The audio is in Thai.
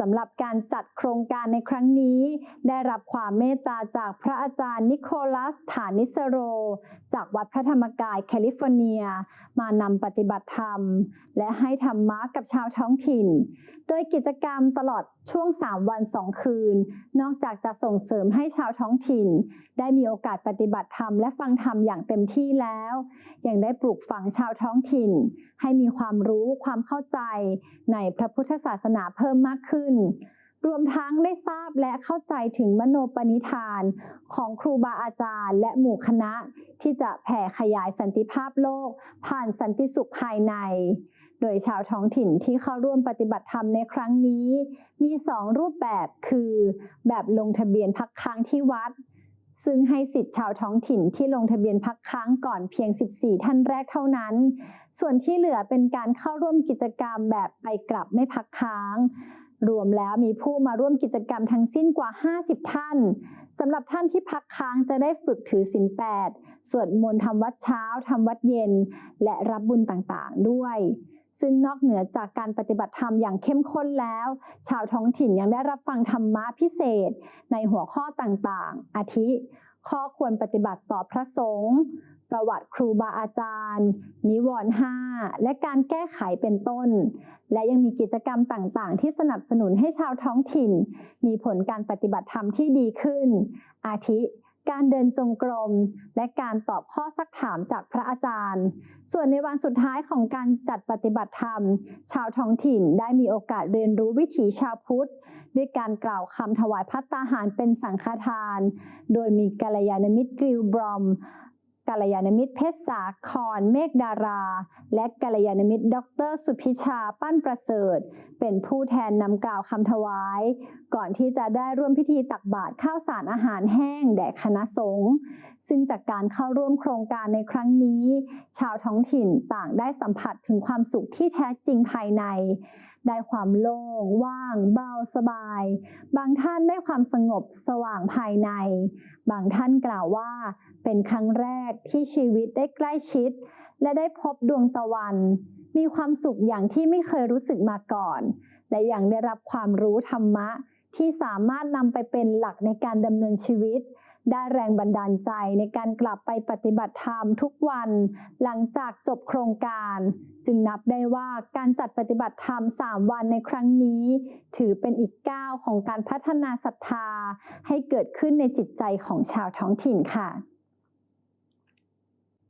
สำหรับการจัดโครงการในครั้งนี้ ได้รับความเมตตาจากพระอาจารย์นิโคลัสฐานิสโร จากวัดพระธรรมกายแคลิฟอร์เนีย มานำปฏิบัติธรรม และให้ธรรมะกับชาวท้องถิ่น โดยกิจกรรมตลอดช่วง 3 วัน 2 คืน นอกจากจะส่งเสริมให้ชาวท้องถิ่น ได้มีโอกาสปฏิบัติธรรมและฟังธรรมอย่างเต็มที่แล้ว ยังได้ปลูกฝังชาวท้องถิ่น ให้มีความรู้ความเข้าใจในพระพุทธศาสนาเพิ่มมากขึ้นรวมทั้งได้ทราบและเข้าใจถึงมโนปณิธานของครูบาอาจารย์ และหมู่คณะ ที่จะแผ่ขยายสันติภาพโลก ผ่านสันติสุขภายใน โดยชาวท้องถิ่นที่เข้าร่วมปฏิบัติธรรมในครั้งนี้ มีสองรูปแบบคือ แบบลงทะเบียนพักค้างที่วัดซึ่งให้สิทธิ์ชาวท้องถิ่นที่ลงทะเบียนพักค้างก่อนเพียง 14 ท่านแรกเท่านั้น ส่วนที่เหลือเป็นการเข้าร่วมกิจกรรมแบบไปกลับไม่พักค้าง รวมแล้วมีผู้มาร่วมกิจกรรมทั้งสิ้นกว่า 50 ท่านสำหรับท่านที่พักค้างจะได้ฝึกถือศีลแปดสวดมนต์ทำวัดเช้าทำวัดเย็น และรับบุญต่างๆ ด้วย ซึ่งนอกเหนือจากการปฏิบัติธรรมอย่างเข้มข้นแล้ว ชาวท้องถิ่นยังได้รับฟังธรรมะพิเศษ ในหัวข้อต่างๆ อาทิ ข้อควรปฏิบัติต่อพระสงฆ์ ประวัติครูบาอาจารย์ นิวรณ์ห้าและการแก้ไขเป็นต้น และยังมีกิจกรรมต่างๆ ที่สนับสนุนให้ชาวท้องถิ่น มีผลการปฏิบัติธรรมที่ดีขึ้น อาทิ การเดินจงกรม และการตอบข้อซักถามจากพระอาจารย์ ส่วนในวันสุดท้ายของการจัดปฏิบัติธรรม ชาวท้องถิ่นได้มีโอกาสเรียนรู้วิถีชาวพุทธด้วยการกล่าวคำถวายพัตตาหารเป็นสังฆทาน โดยมีกัลยาณมิตรกริลบรอม กัลยาณมิตรเพชรสาครเมฆดารา และกัลยาณมิตร ดร สุพิชาปั้นประเสริฐ เป็นผู้แทนนำกล่าวคำถวาย ก่อนที่จะได้ร่วมพิธีตักบาตรข้าวสารอาหารแห้งแด่คณะสงฆ์ซึ่งจากการเข้าร่วมโครงการในครั้งนี้ ชาวท้องถิ่นต่างได้สัมผัสถึงความสุขที่แท้จริงภายใน ได้ความโล่งว่าง เบา สบาย บางท่านได้ความสงบสว่างภายใน บางท่านกล่าวว่า เป็นครั้งแรกที่ชีวิตได้ใกล้ชิด และได้พบดวงตะวัน มีความสุขอย่างที่ไม่เคยรู้สึกมาก่อน และยังได้รับความรู้ธรรมะที่สามารถนำไปเป็นหลักในการดำเนินชีวิต ได้แรงบันดาลใจในการกลับไปปฏิบัติธรรมทุกวัน หลังจากจบโครงการ จึงนับได้ว่าการจัดปฏิบัติธรรม 3 วันในครั้งนี้ ถือเป็นอีกก้าวของการพัฒนาศรัทธา ให้เกิดขึ้นในจิตใจของชาวท้องถิ่นค่ะ